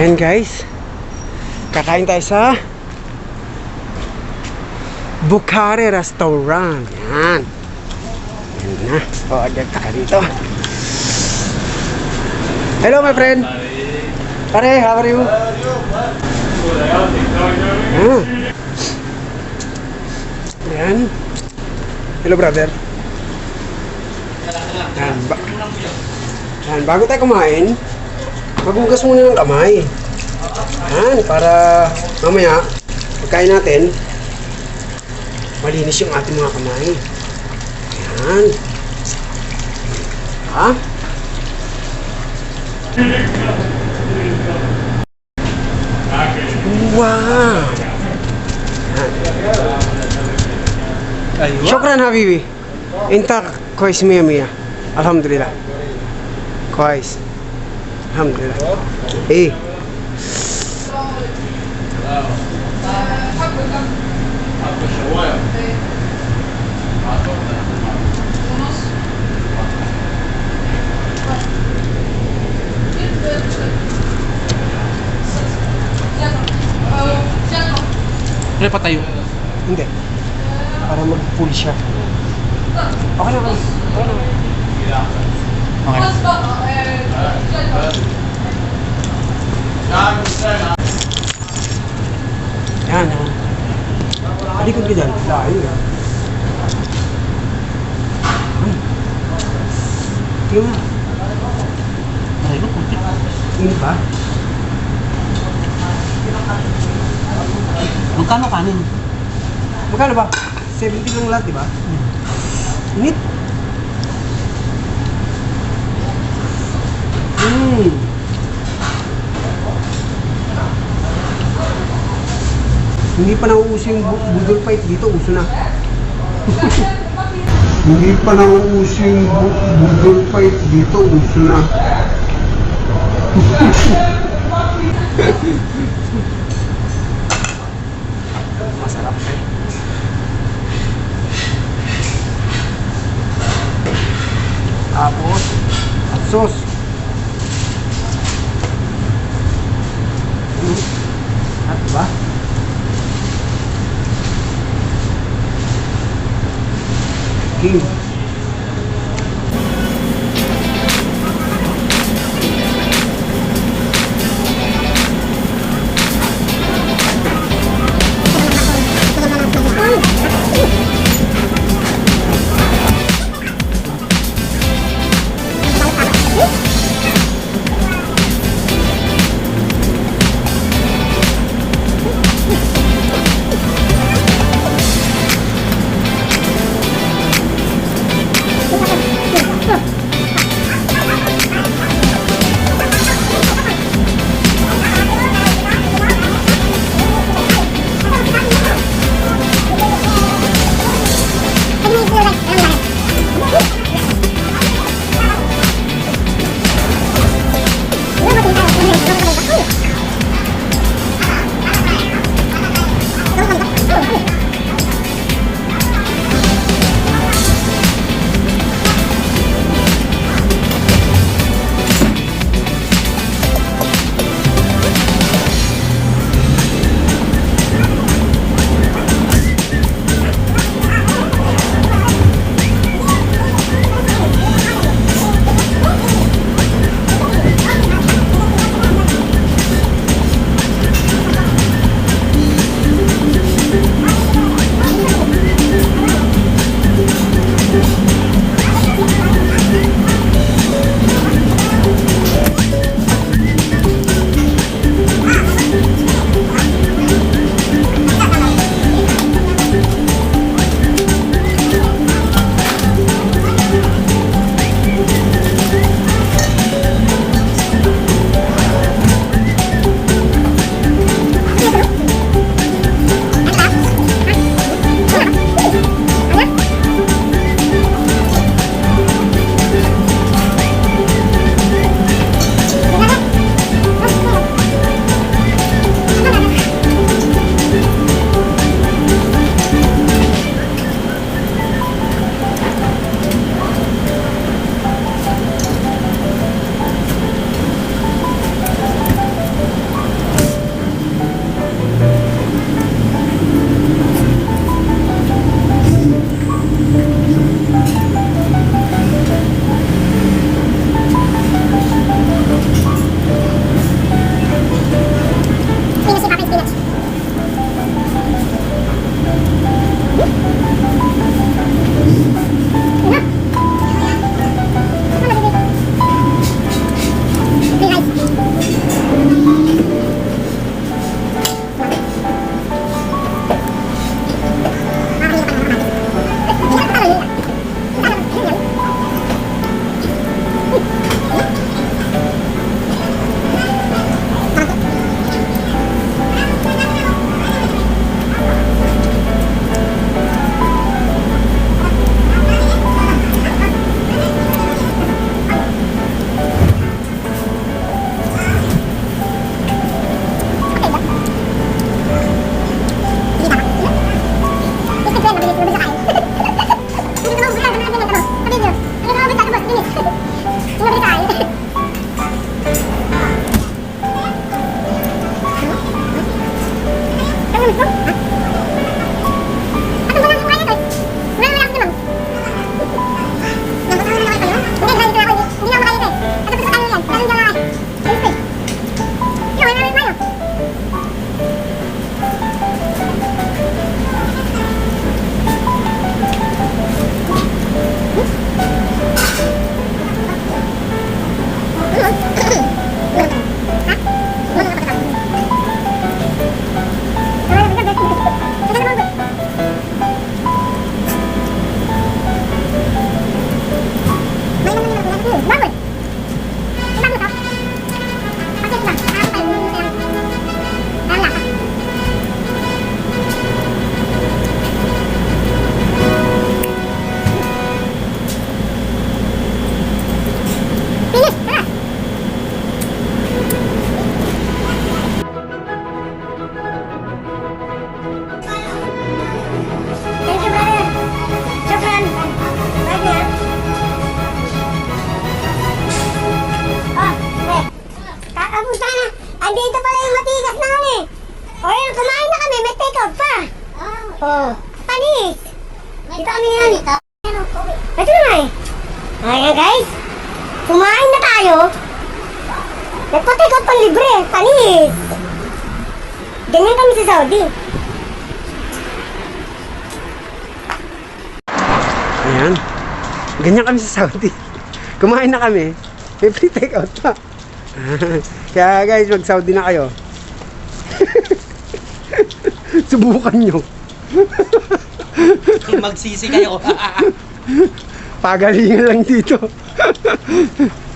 Ayan guys. Kakain tayo sa Bukhari Restaurant. Yan. Yan na. O, agad ka dito. Hello my friend. Pare, how are you? Ah. Ayan. Hello brother. Yan. Ba- Yan. Bago tayo kumain, Magugas muna ng kamay. Yan, para mamaya, pagkain natin, malinis yung ating mga kamay. Yan. Ha? Wow! Yan. Shukran habibi. Intak kois miya miya. Alhamdulillah. Kois. Alhamdulillah. Eh. Ano Hindi pa tayo. Hindi. Para mag-pull siya. Okay naman. Okay naman. Okay. Yan yan alikod ka dyan layo yan Hmm. tingnan mo Patayo, kunti. ini ba? Magkano kanin? magkano ba? 70 lang lahat di ba? init Hmm. Hindi pa nauuso yung bu- budol fight dito, uso na. Hindi pa nauuso yung bu- budol fight dito, uso na. Masarap eh. Tapos, at sauce. Ayan guys. Kumain na tayo. Nagpa-take out pang libre. Panis. Ganyan kami sa Saudi. Ayan. Ganyan kami sa Saudi. Kumain na kami. May free take out pa. Kaya guys, mag Saudi na kayo. Subukan nyo. Magsisi kayo. Pagalingan lang dito.